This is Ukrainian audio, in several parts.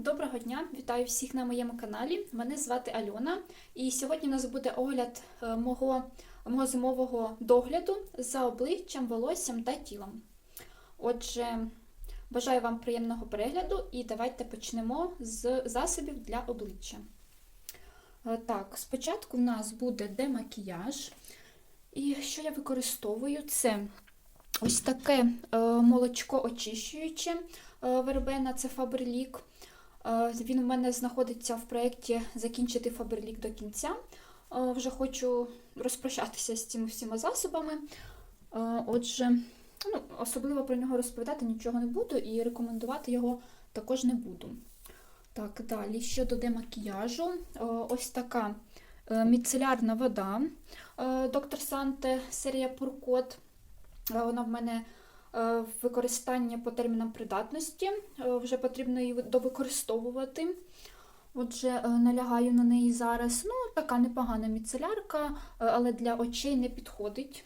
Доброго дня, вітаю всіх на моєму каналі. Мене звати Альона, і сьогодні у нас буде огляд е, мого, мого зимового догляду за обличчям, волоссям та тілом. Отже, бажаю вам приємного перегляду і давайте почнемо з засобів для обличчя. Е, Так, спочатку в нас буде демакіяж. І що я використовую? Це ось таке е, молочко очищуюче вербена, це Faberlic. Е, Він у мене знаходиться в проєкті Закінчити Фаберлік до кінця. Е, Вже хочу розпрощатися з цими всіма засобами. Е, Отже, ну, особливо про нього розповідати нічого не буду і рекомендувати його також не буду. Так, далі щодо демакіяжу, ось така міцелярна вода Доктор Санте серія Пуркот. Вона в мене використання по термінам придатності. Е, Вже потрібно її довикористовувати. Отже, е, налягаю на неї зараз. Ну, така непогана міцелярка, е, але для очей не підходить.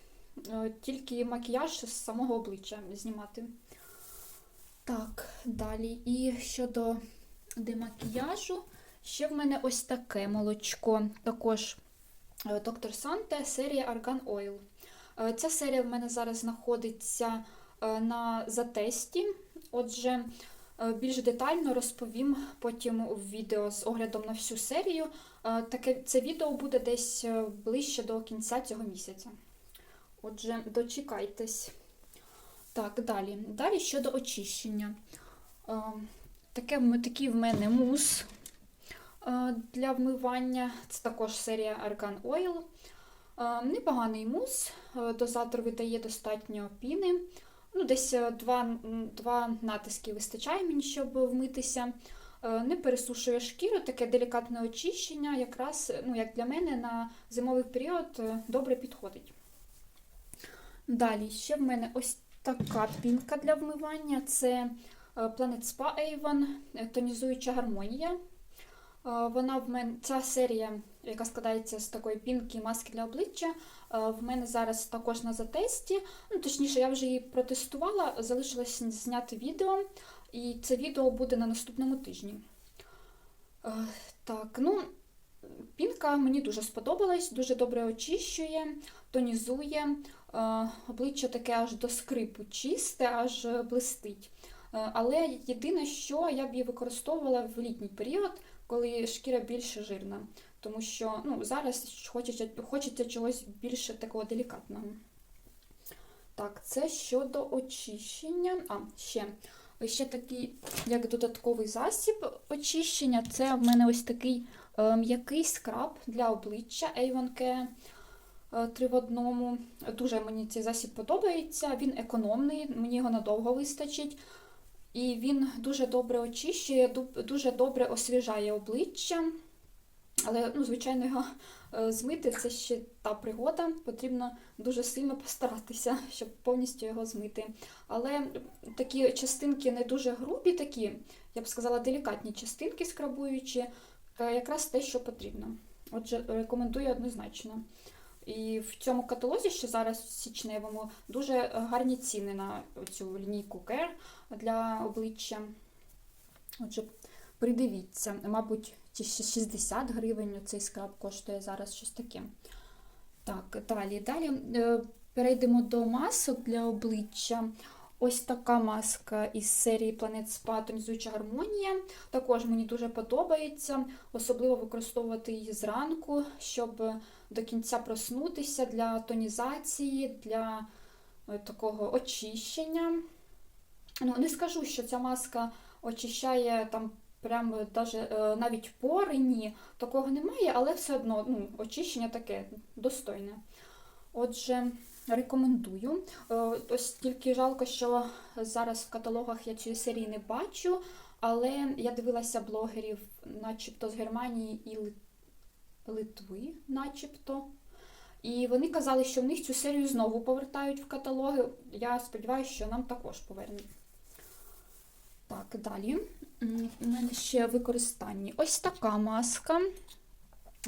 Е, Тільки макіяж з самого обличчя знімати. Так, далі. І щодо демакіяжу, ще в мене ось таке молочко. Також е, Доктор Санте серія Argan Oil. Е, Ця серія в мене зараз знаходиться е, на затесті. Отже, е, більш детально розповім потім у відео з оглядом на всю серію. Е, Таке це відео буде десь е, ближче до кінця цього місяця. Отже, дочекайтесь. Так, далі. Далі щодо очищення. Е, Таке, такий в мене мус е, для вмивання. Це також серія Argan Oil. Е, Непоганий мус, е, дозатор видає достатньо піни. Ну, десь е, два, два натиски вистачає мені, щоб вмитися. Е, Не пересушує шкіру, таке делікатне очищення, якраз, ну, як для мене, на зимовий період е, добре підходить. Далі, ще в мене ось така пінка для вмивання. Це Planet Spa Avon, тонізуюча гармонія. Вона в мене ця серія, яка складається з такої пінки і маски для обличчя. Е, В мене зараз також на затесті. Ну, точніше, я вже її протестувала, залишилось зняти відео, і це відео буде на наступному тижні. Е, Так, ну, пінка мені дуже сподобалась, дуже добре очищує, тонізує. Е, Обличчя таке аж до скрипу чисте, аж блистить. Але єдине, що я б її використовувала в літній період, коли шкіра більш жирна. Тому що ну, зараз хочеться, хочеться чогось більш такого делікатного. Так, це щодо очищення. А, ще. Ще такий, як додатковий засіб очищення, це в мене ось такий е, м'який скраб для обличчя Avon Care е, три в одному. Дуже мені цей засіб подобається. Він економний, мені його надовго вистачить. І він дуже добре очищує, дуже добре освіжає обличчя. Але, ну, звичайно, його е, змити це ще та пригода. Потрібно дуже сильно постаратися, щоб повністю його змити. Але такі частинки не дуже грубі, такі, я б сказала, делікатні частинки скрабуючі, е, якраз те, що потрібно. Отже, рекомендую однозначно. І в цьому каталозі, що зараз січневому, дуже гарні ціни на цю лінійку Care для обличчя. Отже, придивіться, мабуть, чи 60 гривень цей скраб коштує зараз щось таке. Так, далі. Далі е, перейдемо до масок для обличчя. Ось така маска із серії Planet Spa тонізуюча гармонія. Також мені дуже подобається, особливо використовувати її зранку, щоб до кінця проснутися для тонізації, для е, такого очищення. Ну, не скажу, що ця маска очищає там прямо даже, е, навіть пори, ні, такого немає, але все одно ну, очищення таке достойне. Отже, рекомендую. Е, Ось тільки жалко, що зараз в каталогах я цієї серії не бачу, але я дивилася блогерів, начебто з Германії і Литви, начебто. І вони казали, що в них цю серію знову повертають в каталоги. Я сподіваюся, що нам також повернуть. Так, далі. У мене ще використання. Ось така маска.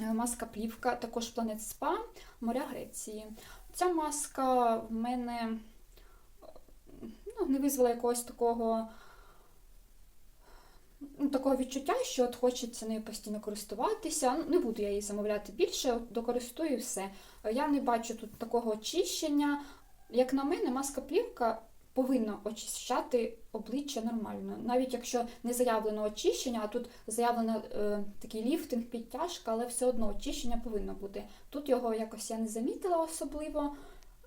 Е, Маска плівка, також Planet Spa, моря Греції. Ця маска в мене ну, не визвала якогось такого ну, такого відчуття, що от хочеться нею постійно користуватися. Ну, не буду я її замовляти більше, докористую все. Я не бачу тут такого очищення. Як на мене, маска плівка повинна очищати обличчя нормально. Навіть якщо не заявлено очищення, а тут заявлено е, такий ліфтинг, підтяжка, але все одно очищення повинно бути. Тут його якось я не замітила особливо.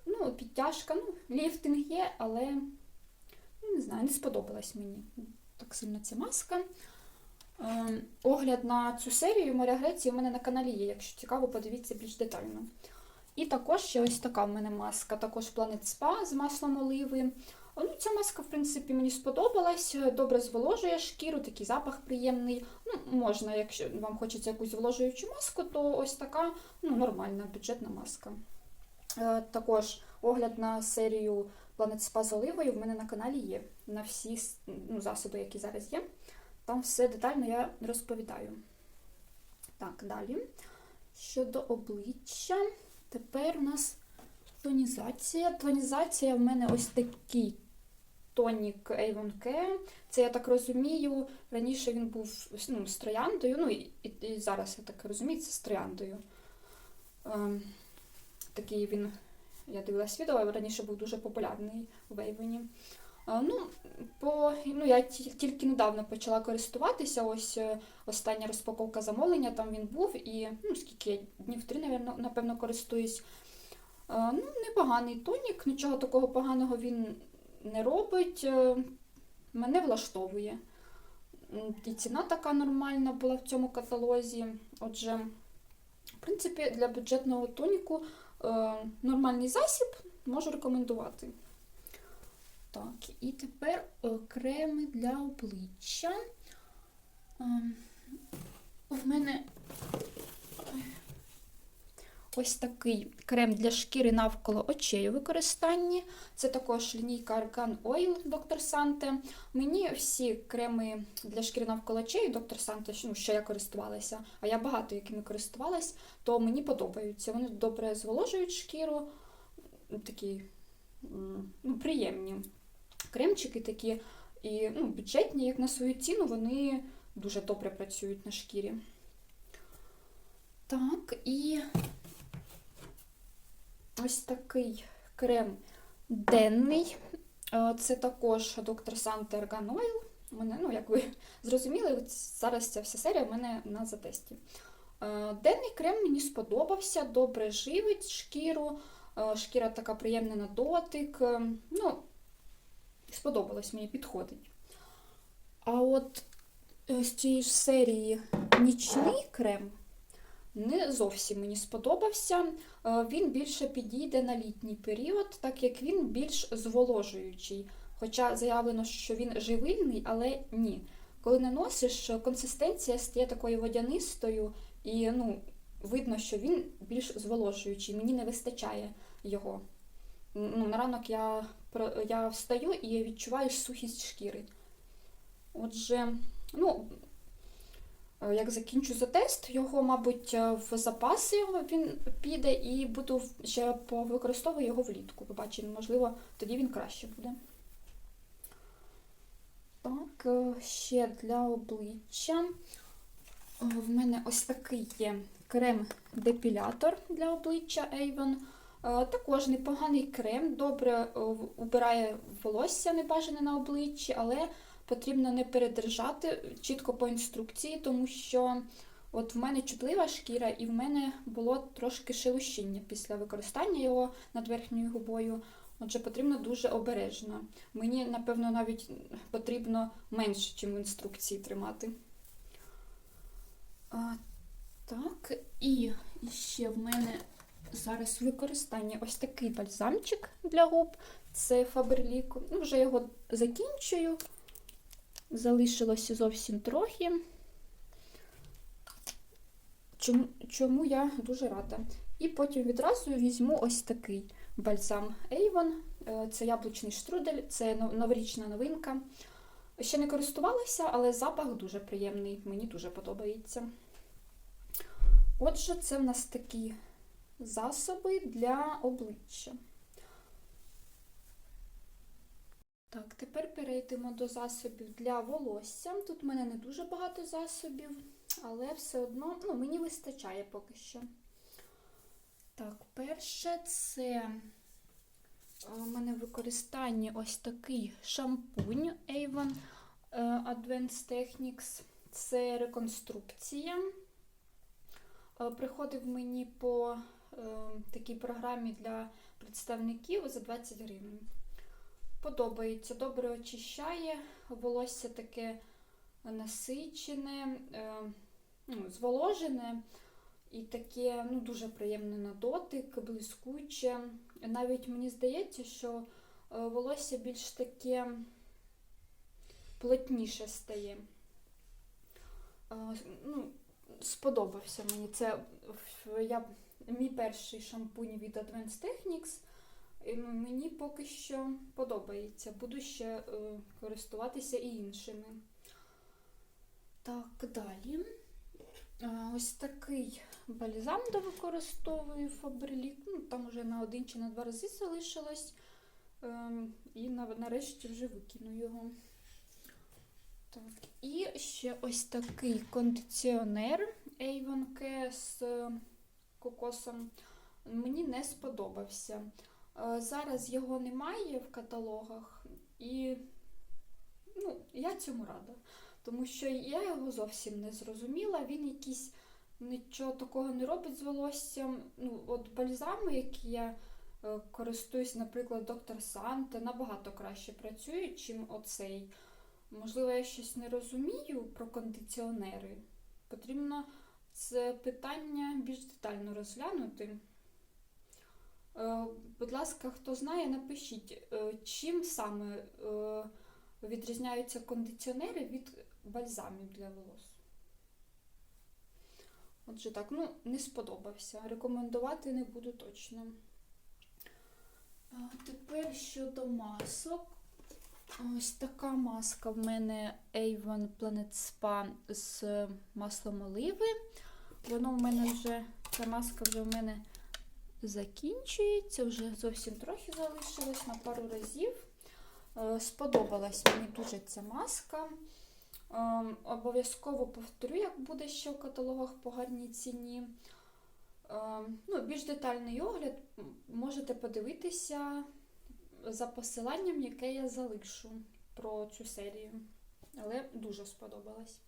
Ну, підтяжка, ну, ліфтинг є, але ну, не знаю, не сподобалась мені так сильно ця маска. Е, огляд на цю серію Моря Греції у мене на каналі є. Якщо цікаво, подивіться більш детально. І також ще ось така в мене маска, також Planet Spa з маслом оливи. Ну, Ця маска, в принципі, мені сподобалась, добре зволожує шкіру, такий запах приємний. Ну, Можна, якщо вам хочеться якусь зволожуючу маску, то ось така ну, нормальна бюджетна маска. Е, Також огляд на серію Planet Spa з оливою в мене на каналі є. На всі ну, засоби, які зараз є. Там все детально я розповідаю. Так, далі. Щодо обличчя, тепер у нас тонізація. Тонізація в мене ось такий тонік Avon Care. Це, я так розумію, раніше він був ну, з трояндою, ну і, і, зараз, я так розумію, це з трояндою. Ем, такий він, я дивилась відео, раніше був дуже популярний в Avon. Е, Ну, по, ну, я тільки недавно почала користуватися. Ось е, остання розпаковка замовлення, там він був, і ну, скільки я днів три, напевно, користуюсь. Е, Ну, непоганий тонік, нічого такого поганого він не робить. е, Мене влаштовує. І ціна така нормальна була в цьому каталозі. Отже, в принципі, для бюджетного тоніку е, нормальний засіб можу рекомендувати. Так, і тепер креми для обличчя. Ем, В мене ось такий крем для шкіри навколо очей у використанні. Це також лінійка Argan Oil Dr. Sante. Мені всі креми для шкіри навколо очей Dr. Sante, ну, що я користувалася, а я багато якими користувалась, то мені подобаються. Вони добре зволожують шкіру, такі ну, приємні кремчики такі і ну, бюджетні, як на свою ціну, вони дуже добре працюють на шкірі. Так, і ось такий крем денний. Е, Це також доктор Санте. У Мене, ну, як ви зрозуміли, зараз ця вся серія в мене на затесті. Е, Денний крем мені сподобався, добре живить шкіру. Е, Шкіра така приємна на дотик. Ну, сподобалось мені, підходить. А от з цієї ж серії нічний крем не зовсім мені сподобався. Е, Він більше підійде на літній період, так як він більш зволожуючий. Хоча заявлено, що він живильний, але ні. Коли наносиш, консистенція стає такою водянистою, і ну, видно, що він більш зволожуючий. Мені не вистачає його. Ну, на ранок я, я встаю і відчуваю сухість шкіри. Отже, ну, як закінчу за тест, його, мабуть, е, в запаси він піде і буду ще повикористовую його влітку. Побачимо, можливо, тоді він краще буде. Так, е, ще для обличчя. Е, В мене ось такий є крем-депілятор для обличчя Avon. Е, Також непоганий крем, добре е, убирає волосся небажане на обличчі, але потрібно не передержати чітко по інструкції, тому що от в мене чутлива шкіра, і в мене було трошки шелушіння після використання його над верхньою губою. Отже, потрібно дуже обережно. Мені, напевно, навіть потрібно менше, ніж в інструкції тримати. А, так, і ще в мене зараз в використанні ось такий бальзамчик для губ. Це Faberlic. Ну, вже його закінчую. Залишилося зовсім трохи. Чому, чому я дуже рада. І потім відразу візьму ось такий бальзам Avon. Е, Це яблучний штрудель, це новорічна новинка. Ще не користувалася, але запах дуже приємний, мені дуже подобається. Отже, це в нас такі засоби для обличчя. Так, тепер перейдемо до засобів для волосся. Тут в мене не дуже багато засобів, але все одно ну, мені вистачає поки що. Так, перше це у мене в використанні ось такий шампунь Avon е, Advanced Techniques. Це реконструкція. Е, Приходив мені по е, такій програмі для представників за 20 гривень. Подобається, добре очищає, волосся таке насичене, е, ну, зволожене і таке ну, дуже приємне на дотик, блискуче. Навіть мені здається, що е, волосся більш таке плотніше стає. Е, Ну, сподобався мені. Це я, мій перший шампунь від Advanced Techniques. І, ну, Мені поки що подобається. Буду ще е, користуватися і іншими. Так, далі. Е, ось такий бальзам використовую Faberlic. Ну, там вже на один чи на два рази залишилось. Е, і на, нарешті вже викину його. Так, і ще ось такий кондиціонер Avon Care з е, кокосом. Мені не сподобався. Е, Зараз його немає в каталогах, і ну, я цьому рада. Тому що я його зовсім не зрозуміла. Він якийсь нічого такого не робить з волоссям. Ну, от бальзами, які я е, користуюсь, наприклад, доктор Санте, набагато краще працюють, чим оцей. Можливо, я щось не розумію про кондиціонери. Потрібно це питання більш детально розглянути. Е, Будь ласка, хто знає, напишіть, е, чим саме е, відрізняються кондиціонери від бальзамів для волос. Отже, так, ну, не сподобався. Рекомендувати не буду точно. Тепер щодо масок. Ось така маска в мене Avon Planet Spa з маслом оливи. Воно в мене вже, ця маска вже в мене закінчується, вже зовсім трохи залишилось на пару разів. Е, Сподобалась мені дуже ця маска. Е, Обов'язково повторю, як буде ще в каталогах по гарній ціні. Е, Ну, більш детальний огляд можете подивитися за посиланням, яке я залишу про цю серію. Але дуже сподобалась.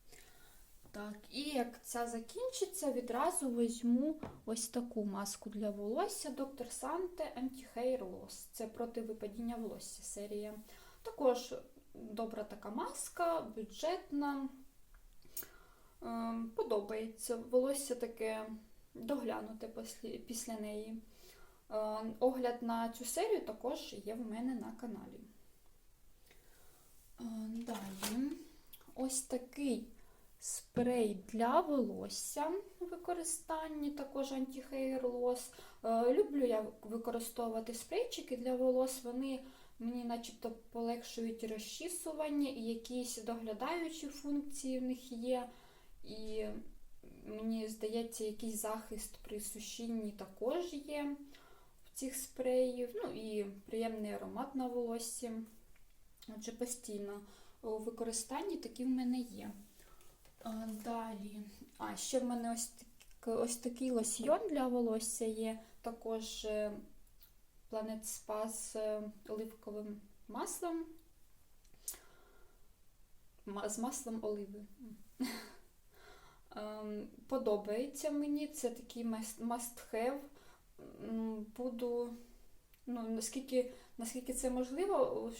Так, і як ця закінчиться, відразу візьму ось таку маску для волосся Dr. Sante Anti-Hair Loss. Це проти випадіння волосся серія. Також добра така маска, бюджетна. Ем, Подобається. Волосся таке доглянуте після, неї. Е, Огляд на цю серію також є в мене на каналі. Е, Далі ось такий спрей для волосся у використанні, також anti-hair loss. Е, Люблю я використовувати спрейчики для волос. Вони мені начебто полегшують розчісування і якісь доглядаючі функції в них є. І мені здається, якийсь захист при сушінні також є в цих спреїв. Ну і приємний аромат на волоссі. Отже, постійно у використанні такі в мене є. Далі. А, ще в мене ось, так- ось такий лосьйон для волосся є. Також е, Planet Spa з е, оливковим маслом. З маслом оливи. Ем, Подобається мені. Це такий must- must-have. Буду, ну, наскільки, наскільки це можливо,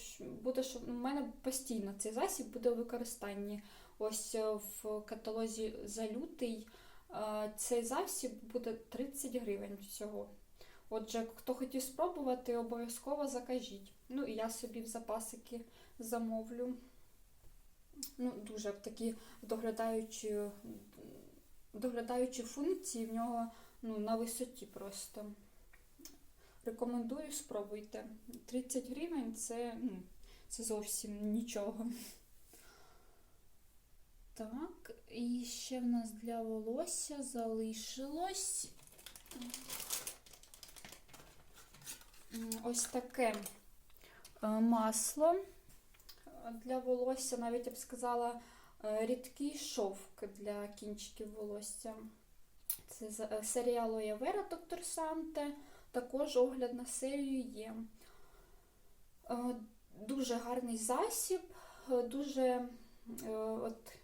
буде, що в мене постійно цей засіб буде у використанні. Ось е, в каталозі за лютий е, цей засіб буде 30 гривень всього. Отже, хто хотів спробувати, обов'язково закажіть. Ну і я собі в запасики замовлю. Ну, дуже такі доглядаючі, доглядаючі функції в нього ну, на висоті просто. Рекомендую, спробуйте. 30 гривень це, ну, це зовсім нічого. Так, і ще в нас для волосся залишилось ось таке е, масло для волосся, навіть я б сказала, е, рідкий шовк для кінчиків волосся. Це е, серія Aloe Vera Також огляд на серію є. Дуже гарний засіб, дуже от,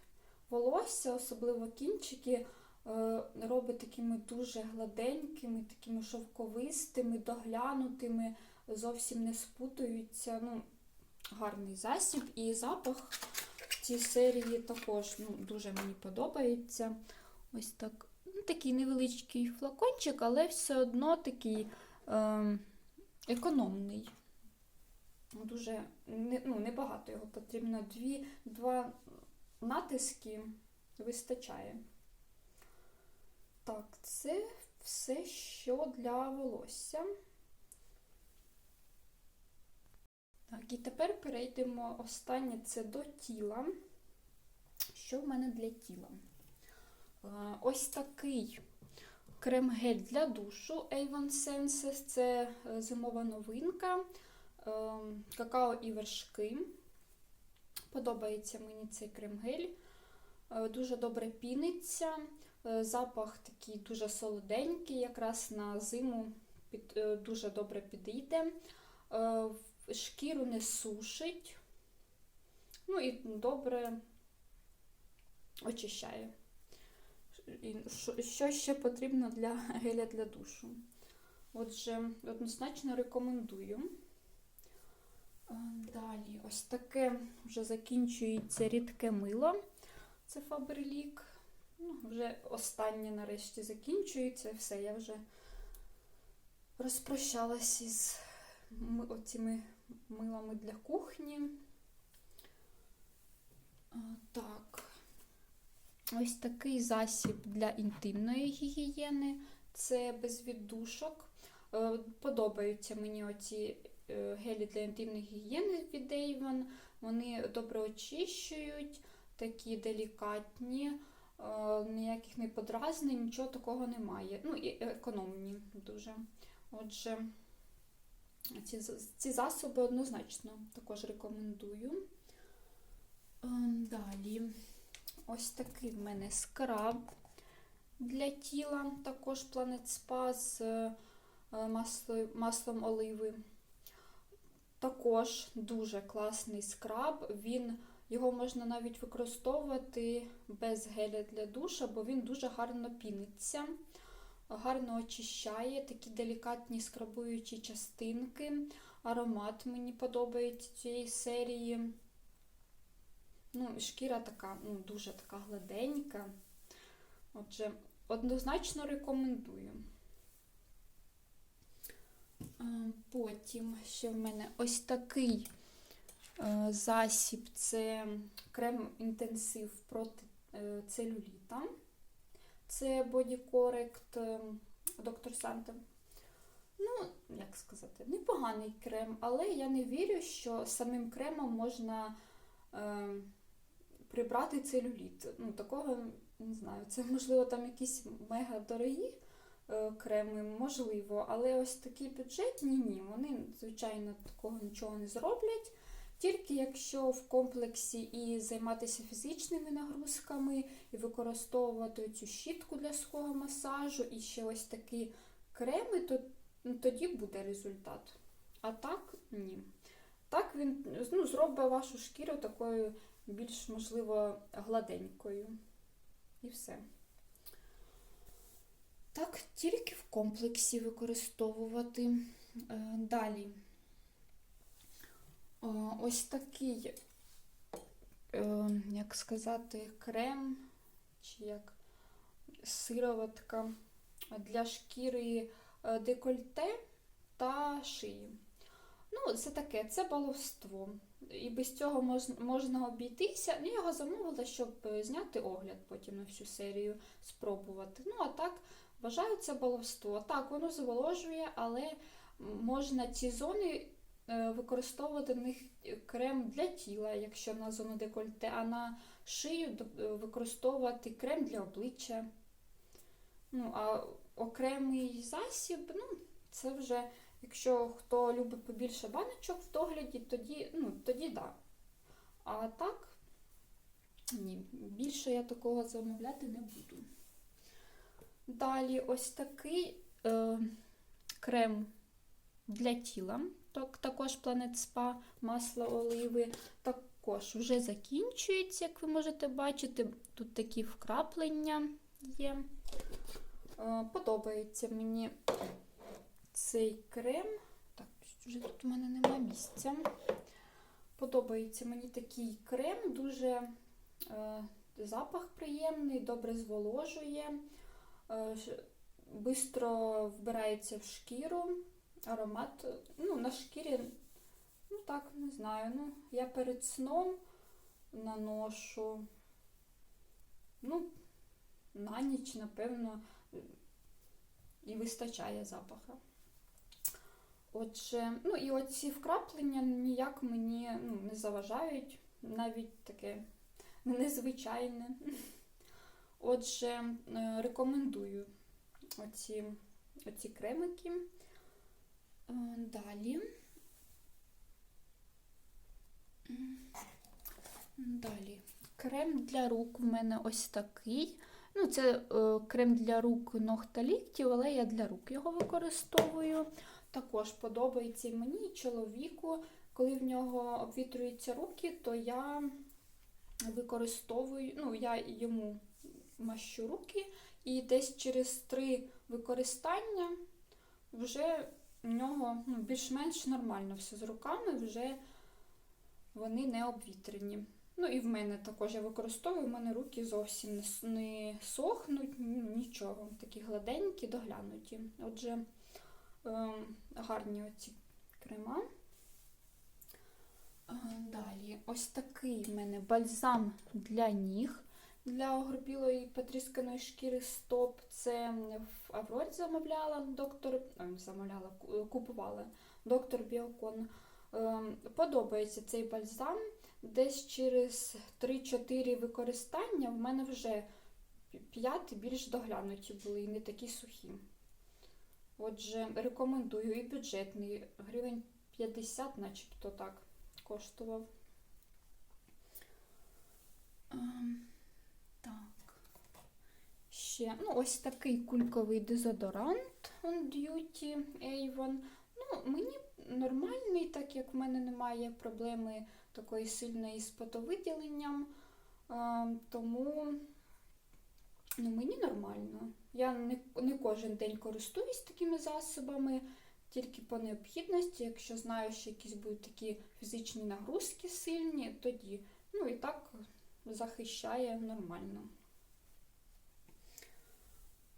волосся, особливо кінчики, е, робить такими дуже гладенькими, такими шовковистими, доглянутими, зовсім не спутуються. Ну, гарний засіб і запах в цій серії також ну, дуже мені подобається. Ось так. Ну, такий невеличкий флакончик, але все одно такий е, економний. Дуже не, ну, небагато його потрібно. Дві, два натиски вистачає. Так, це все, що для волосся. Так, і тепер перейдемо останнє це до тіла. Що в мене для тіла? Е, Ось такий крем-гель для душу Avon Senses. Це е, зимова новинка. Е, Какао і вершки. Подобається мені цей крем-гель. Е, Дуже добре піниться. Е, Запах такий дуже солоденький, якраз на зиму під, е, дуже добре підійде. Шкіру не сушить. Ну і добре очищає. І Що ще потрібно для геля для душу? Отже, однозначно рекомендую. Е, Далі, ось таке вже закінчується рідке мило. Це Faberlic. Ну, вже останнє нарешті закінчується. Все, я вже розпрощалась із ми- оціми милами для кухні. Так. Ось такий засіб для інтимної гігієни. Це без віддушок. Е, Подобаються мені оці е, гелі для інтимної гігієни від Avon. Вони добре очищують, такі делікатні, е, ніяких не подразнень, нічого такого немає. Ну і економні дуже. Отже, ці, ці засоби однозначно також рекомендую. Е, Далі. Ось такий в мене скраб для тіла, також Planet Spa з е, масло- маслом оливи. Також дуже класний скраб. Він, його можна навіть використовувати без геля для душа, бо він дуже гарно піниться, гарно очищає такі делікатні скрабуючі частинки. Аромат мені подобається цієї серії. Ну, шкіра така, ну, дуже така гладенька. Отже, однозначно рекомендую. Потім ще в мене ось такий е, засіб це крем інтенсив проти е, целюліта. Це Body Correct е, Dr. Sante. Ну, як сказати, непоганий крем, але я не вірю, що самим кремом можна е, прибрати целюліт. Ну, такого не знаю. Це можливо там якісь мега дорогі креми, можливо, але ось такі бюджетні ні. Вони, звичайно, такого нічого не зроблять. Тільки якщо в комплексі і займатися фізичними нагрузками, і використовувати цю щітку для сухого масажу, і ще ось такі креми, то ну, тоді буде результат. А так ні. Так він ну, зробить вашу шкіру такою більш, можливо, гладенькою. І все. Так, тільки в комплексі використовувати. Е, Далі. Ось такий, е, як сказати, крем, чи як сироватка для шкіри е, декольте та шиї. Ну, це таке, це баловство. І без цього можна, обійтися. Ну, я його замовила, щоб е, зняти огляд потім на всю серію, спробувати. Ну, а так, вважаю баловство. Так, воно зволожує, але можна ці зони е, використовувати в них крем для тіла, якщо на зону декольте, а на шию е, використовувати крем для обличчя. Ну, а окремий засіб, ну, це вже, якщо хто любить побільше баночок в догляді, тоді, ну, тоді да. А так, ні, більше я такого замовляти не буду. Далі ось такий е, крем для тіла. Так, також Planet Spa, масло оливи. Також вже закінчується, як ви можете бачити. Тут такі вкраплення є. Е, подобається мені цей крем. Так, вже тут у мене нема місця. Подобається мені такий крем, дуже е, запах приємний, добре зволожує, бистро вбирається в шкіру. Аромат, е, ну, на шкірі, ну так, не знаю. Ну, я перед сном наношу. Ну, на ніч, напевно, і вистачає запаха. Отже, ну і оці вкраплення ніяк мені ну, не заважають, навіть таке незвичайне. Отже, е, рекомендую оці, оці кремики. Е, Далі. Далі. Крем для рук у мене ось такий. Ну, це е, крем для рук ног та ліктів, але я для рук його використовую. Також подобається мені, чоловіку. Коли в нього обвітрюються руки, то я використовую, ну, я йому мащу руки, і десь через три використання вже в нього ну, більш-менш нормально все з руками, вже вони не обвітрені. Ну і в мене також я використовую, в мене руки зовсім не, сохнуть, нічого. Такі гладенькі, доглянуті. Отже, ем, гарні оці крема. Е, Далі, ось такий в мене бальзам для ніг. Для огрубілої потрісканої шкіри стоп. Це в Аврорі замовляла доктор, замовляла, купувала доктор Біокон. Ем, Подобається цей бальзам. Десь через 3-4 використання в мене вже п'яти більш доглянуті були і не такі сухі. Отже, рекомендую і бюджетний, гривень 50, начебто так коштував. Ще, ну, ось такий кульковий дезодорант on Duty Avon. Ну, мені нормальний, так як в мене немає проблеми такої сильної з потовиділенням. Ем, тому ну, мені нормально. Я не, не кожен день користуюсь такими засобами, тільки по необхідності. Якщо знаю, що якісь будуть такі фізичні нагрузки сильні, тоді. Ну і так захищає нормально.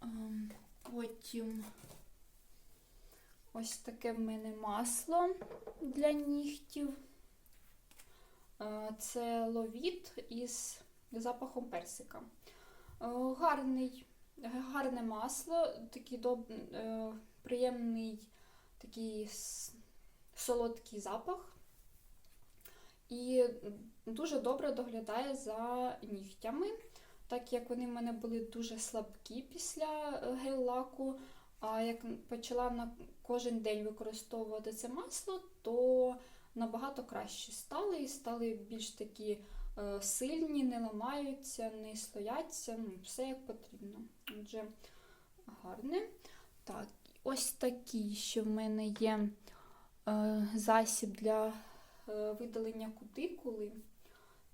Ем, Потім ось таке в мене масло для нігтів. Е, Це ловіт із запахом персика. Е, Гарний, гарне масло, такий доб, е, приємний такий солодкий запах. І дуже добре доглядає за нігтями, так як вони в мене були дуже слабкі після е, гель-лаку. А як почала на кожен день використовувати це масло, то набагато краще стали і стали більш такі е, сильні, не ламаються, не слояться, ну, все як потрібно. Отже, гарне. Так, ось такий ще в мене є е, засіб для видалення кутикули.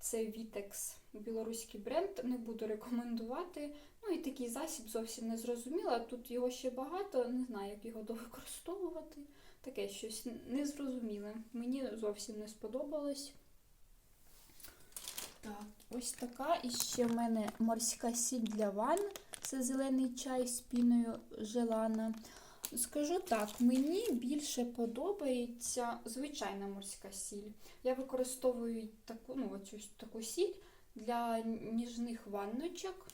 Це Vitex, білоруський бренд, не буду рекомендувати. Ну і такий засіб зовсім не зрозуміла. Тут його ще багато, не знаю, як його довикористовувати. Таке щось незрозуміле. Мені зовсім не сподобалось. Так, ось така. І ще в мене морська сіль для ванн. Це зелений чай з піною желана. Скажу так, мені більше подобається звичайна морська сіль. Я використовую таку, ну, оцю таку сіль для ніжних ванночок.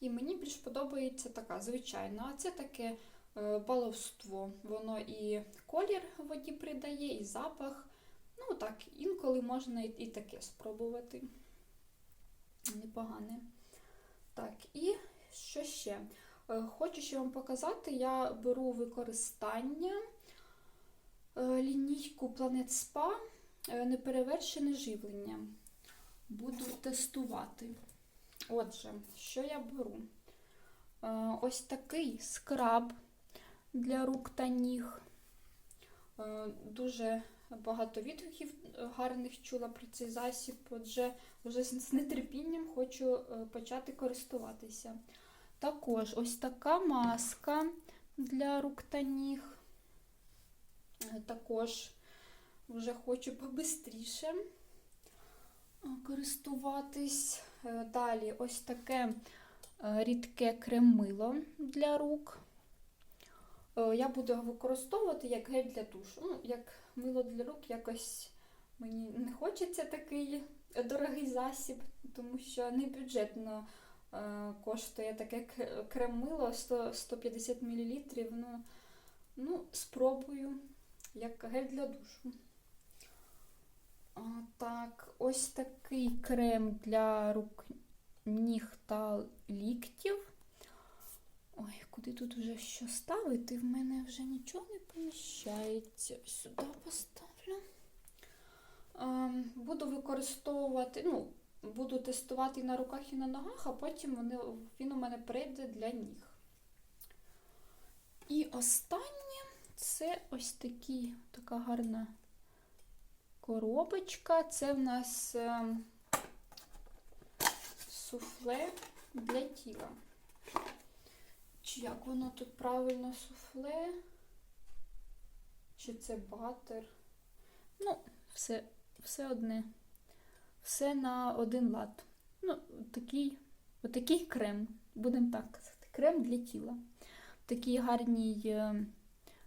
І мені більш подобається така звичайна. А це таке е, баловство. Воно і колір воді придає, і запах. Ну так, інколи можна і, таке спробувати. Непогане. Так, і що ще? Е, Хочу ще вам показати, я беру використання е, лінійку Planet Spa. е, неперевершене живлення. Буду тестувати. Отже, що я беру? Ось такий скраб для рук та ніг. Дуже багато відгуків гарних чула про цей засіб. Отже, вже з нетерпінням хочу почати користуватися. Також ось така маска для рук та ніг. Е, Також вже хочу побистріше е, користуватись. Е, Далі ось таке рідке крем-мило для рук. Я буду його використовувати як гель для душу. Ну, як мило для рук, якось мені не хочеться такий дорогий засіб, тому що не бюджетно коштує таке крем-мило 100, 150 мл. Ну, ну, спробую як гель для душу. А, так, ось такий крем для рук, ніг та ліктів. Ой, куди тут вже що ставити? В мене вже нічого не поміщається. Сюди поставлю. Ем, буду використовувати, ну, буду тестувати і на руках, і на ногах, а потім вони, він у мене прийде для ніг. І останнє це ось такі, така гарна коробочка. Це в нас ем, суфле для тіла. Чи як воно тут правильно суфле? Чи це батер? Ну, все, все одне. Все на один лад. Ну, такий, отакий крем, будемо так казати. Крем для тіла. В такій гарній е,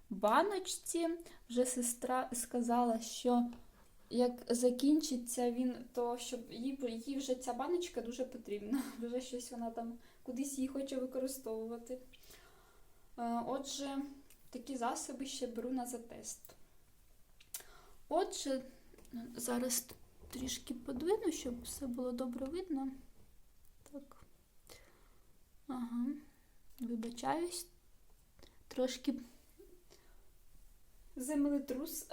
баночці. Вже сестра сказала, що як закінчиться він, то щоб їй, їй вже ця баночка дуже потрібна. Вже щось вона там кудись її хоче використовувати. Е, Отже, такі засоби ще беру на затест. Отже, зараз трішки подвину, щоб все було добре видно. Так. Ага. Вибачаюсь. Трошки землетрус.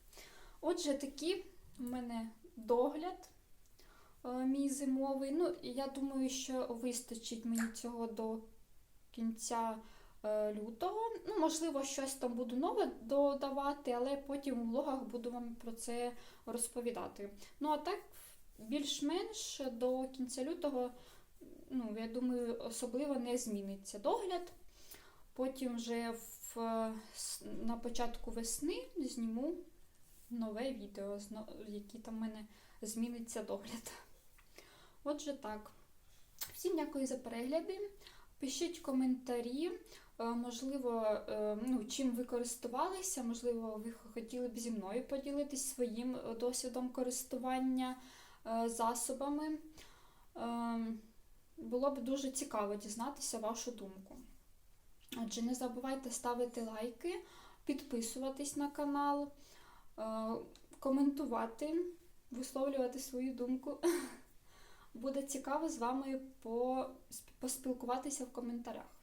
Отже, такий у мене догляд е, мій зимовий. Ну, я думаю, що вистачить мені цього до кінця лютого. Ну, можливо, щось там буду нове додавати, але потім у влогах буду вам про це розповідати. Ну, а так, більш-менш до кінця лютого, ну, я думаю, особливо не зміниться догляд. Потім вже в, на початку весни зніму нове відео, які там в мене зміниться догляд. Отже, так. Всім дякую за перегляди. Пишіть коментарі. Е, Можливо, е, ну, чим ви користувалися, можливо, ви хотіли б зі мною поділитись своїм е, досвідом користування засобами. Е, Було б дуже цікаво дізнатися вашу думку. Отже, не забувайте ставити лайки, підписуватись на канал, коментувати, висловлювати свою думку. Буде цікаво з вами поспілкуватися в коментарях.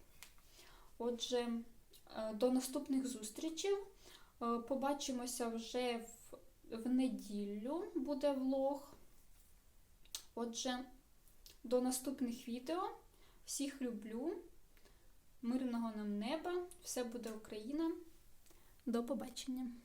Отже, е, до наступних зустрічей. Е, Побачимося вже в, в неділю буде влог. Отже, до наступних відео. Всіх люблю. Мирного нам неба. Все буде Україна. До побачення!